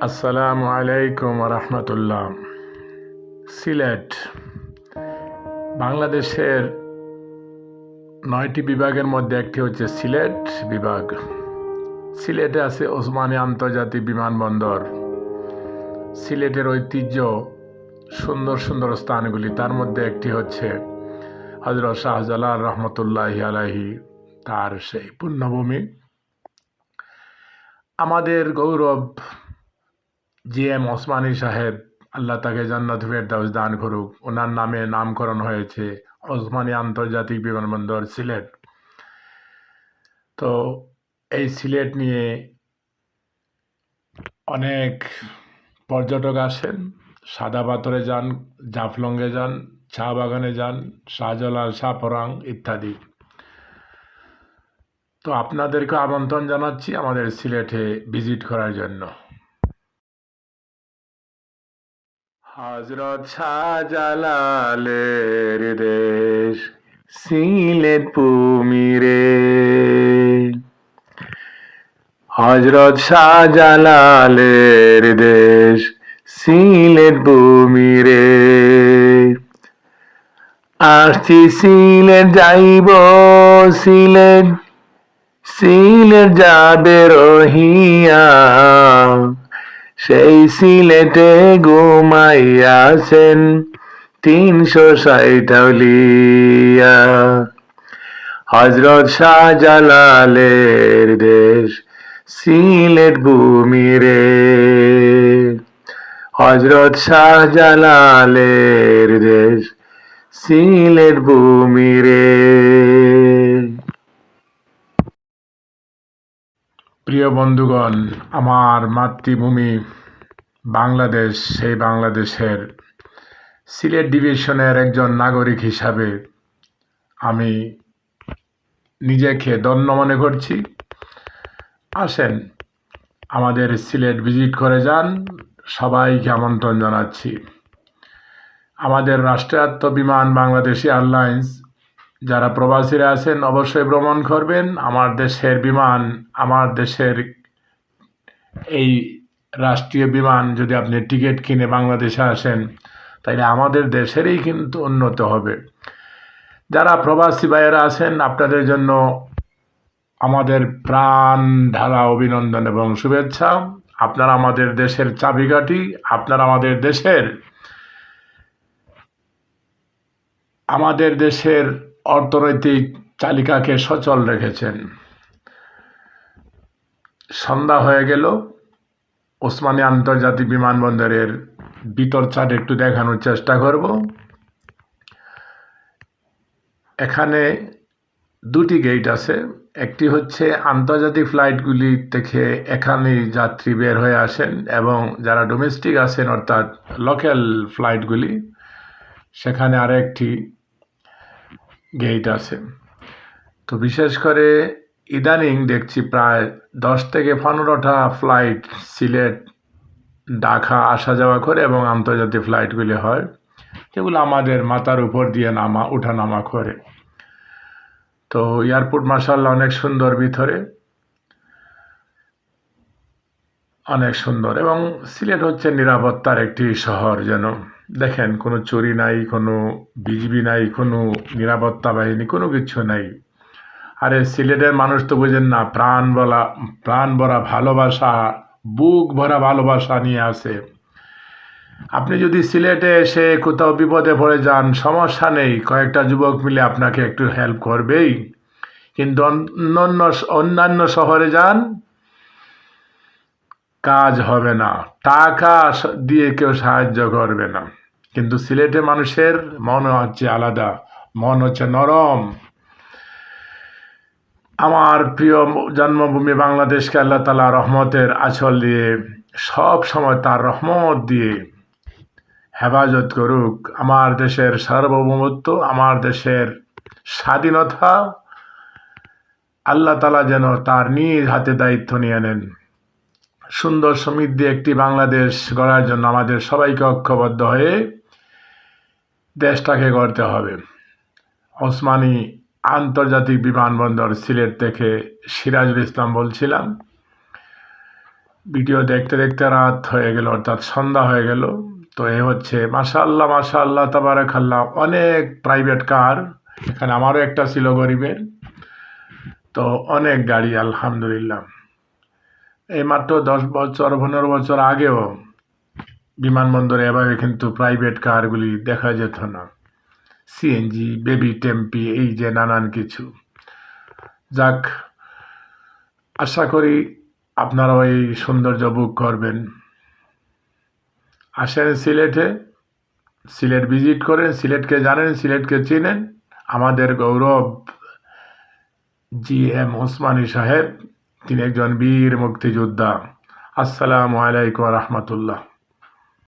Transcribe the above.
আসসালামু আলাইকুম রহমতুল্লাহ। সিলেট, বাংলাদেশের নয়টি বিভাগের মধ্যে একটি হচ্ছে সিলেট বিভাগ। সিলেটে আছে ওসমানী আন্তর্জাতিক বিমানবন্দর। সিলেটের ঐতিহ্য সুন্দর সুন্দর স্থানগুলি, তার মধ্যে একটি হচ্ছে হজরত শাহজালাল রহমতুল্লাহ আলাহি তার সেই পুণ্যভূমি। আমাদের গৌরব জি এম ওসমানী সাহেব আল্লাহ তাকে জান্নাত ফেরদাউস দান করুক, ওনার নামে নামকরণ হয়েছে ওসমানী আন্তর্জাতিক বিমানবন্দর সিলেট। তো এই সিলেট নিয়ে অনেক পর্যটক আসেন, সাদা পাথরে যান, জাফলংয়ে যান, চা বাগানে যান, শাহজালাল, শাহপরাং ইত্যাদি। তো আপনাদেরকে আমন্ত্রণ জানাচ্ছি আমাদের সিলেটে ভিজিট করার জন্য। হজরত শাহজালালের দেশ, সিলেট ভূমিরে হজরত শাহজালালের দেশ, সিলেট ভূমিরে আসছি সিলেট যাইব, সিলেট সিলেট যাবে রহিয়া সেই সিলেটে ঘুমাইয়াছেন তিনশো সাইটাউলিয়া হজরত শাহজালালের দেশ সিলেট ভূমিরে হজরত শাহজালালের দেশ সিলেট ভূমিরে প্রিয় বন্ধুগণ, আমার মাতৃভূমি বাংলাদেশ, সেই বাংলাদেশের সিলেট ডিভিশনের একজন নাগরিক হিসাবে আমি নিজেকে ধন্য মনে করছি। আসেন, আমাদের সিলেট ভিজিট করে যান। সবাইকে আমন্ত্রণ জানাচ্ছি। আমাদের রাষ্ট্রায়ত্ত বিমান বাংলাদেশ এয়ারলাইন্স যারা প্রবাসীরা আছেন, অবশ্যই ভ্রমণ করবেন। আমার দেশের বিমান, আমার দেশের এই রাষ্ট্রীয় বিমান, যদি আপনি টিকিট কিনে বাংলাদেশে আসেন তাহলে আমাদের দেশেরই কিন্তু উন্নত হবে। যারা প্রবাসী ভাইয়েরা আছেন, আপনাদের জন্য আমাদের প্রাণ ঢালা অভিনন্দন এবং শুভেচ্ছা। আপনারা আমাদের দেশের চাবিকাঠি, আপনারা আমাদের দেশের আমাদের দেশের অর্থনৈতিক চালিকাকে সচল রেখেছেন। সন্ধ্যা হয়ে গেল। ওসমানী আন্তর্জাতিক বিমানবন্দরের ভিতর চাট একটু দেখানোর চেষ্টা করব। এখানে দুটি গেট আছে। একটি হচ্ছে আন্তর্জাতিক ফ্লাইটগুলি থেকে এখানেই যাত্রী বের হয়ে আসেন এবং যারা ডোমেস্টিক আছেন অর্থাৎ লোকাল ফ্লাইটগুলি সেখানে আরেকটি গেট আছে। তো বিশেষ করে ইদানিং দেখছি প্রায় দশ থেকে পনেরোটা ফ্লাইট সিলেট, ঢাকা আসা যাওয়া করে এবং আন্তর্জাতিক ফ্লাইটগুলি হয়। যেগুলো আমাদের মাথার উপর দিয়ে নামা ওঠা নামা করে। তো এয়ারপোর্ট মার্শাল্লাহ অনেক সুন্দর ভিতরে। অনেক সুন্দর। এবং সিলেট হচ্ছে নিরাপত্তার একটি শহর যেন। দেখেন, কোনো চুরি নাই, কোনো বিজিবি নাই, কোনো নিরাপত্তা বাহিনী, কোনো কিছু নাই। আরে, সিলেটের মানুষ তো বোঝেন না, প্রাণ বলা, প্রাণ ভরা ভালোবাসা, বুক ভরা ভালোবাসা নিয়ে আসে আপনি যদি সিলেটে এসে কোথাও বিপদে পড়ে যান, সমস্যা নেই, কয়েকটা যুবক মিলে আপনাকে একটু হেল্প করবেই। কিন্তু অন্যান্য অন্যান্য শহরে যান কাজ হবে না। টাকা দিয়ে কেউ সাহায্য করবে না। কিন্তু সিলেটে মানুষের মন হচ্ছে আলাদা, মন হচ্ছে নরম। আমার প্রিয় জন্মভূমি বাংলাদেশকে আল্লাহ তালা রহমতের আঁচল দিয়ে, সব সময় তার রহমত দিয়ে হেফাজত করুক। আমার দেশের সার্বভৌমত্ব, আমার দেশের স্বাধীনতা, আল্লাহ তালা যেন তার নিজ হাতে দায়িত্ব নিয়ে নেন। সুন্দর সমৃদ্ধি একটি বাংলাদেশ গড়ার জন্য আমাদের সবাইকে ঐক্যবদ্ধ হয়ে দেশটাকে গড়তে হবে। ওসমানী আন্তর্জাতিক বিমানবন্দর সিলেট থেকে সিরাজুল ইসলাম বলছিলাম। ভিডিও দেখতে দেখতে রাত হয়ে গেল, অর্থাৎ সন্ধ্যা হয়ে গেল। তো এ হচ্ছে মাশাল্লাহ মাশাল্লাহ তাবারাকাল্লাহ, অনেক প্রাইভেট কার এখানে আমারও একটা ছিল গরিবের। তো অনেক গাড়ি, আলহামদুলিল্লাহ। এই মাত্র দশ বছর, পনেরো বছর আগেও বিমানবন্দরে এভাবে কিন্তু প্রাইভেট কারগুলি দেখা যেত না। সিএনজি বেবি টেম্পি এই যে নানান কিছু। যাক, আশা করি আপনারাও এই সৌন্দর্য বুক করবেন। আসেন সিলেটে, সিলেট ভিজিট করেন, সিলেটকে জানেন, সিলেটকে চিনেন। আমাদের গৌরব জি এম ওসমানী সাহেব তিনি একজন বীর মুক্তিযোদ্ধা। আসসালামু আলাইকুম রহমতুল্লাহ।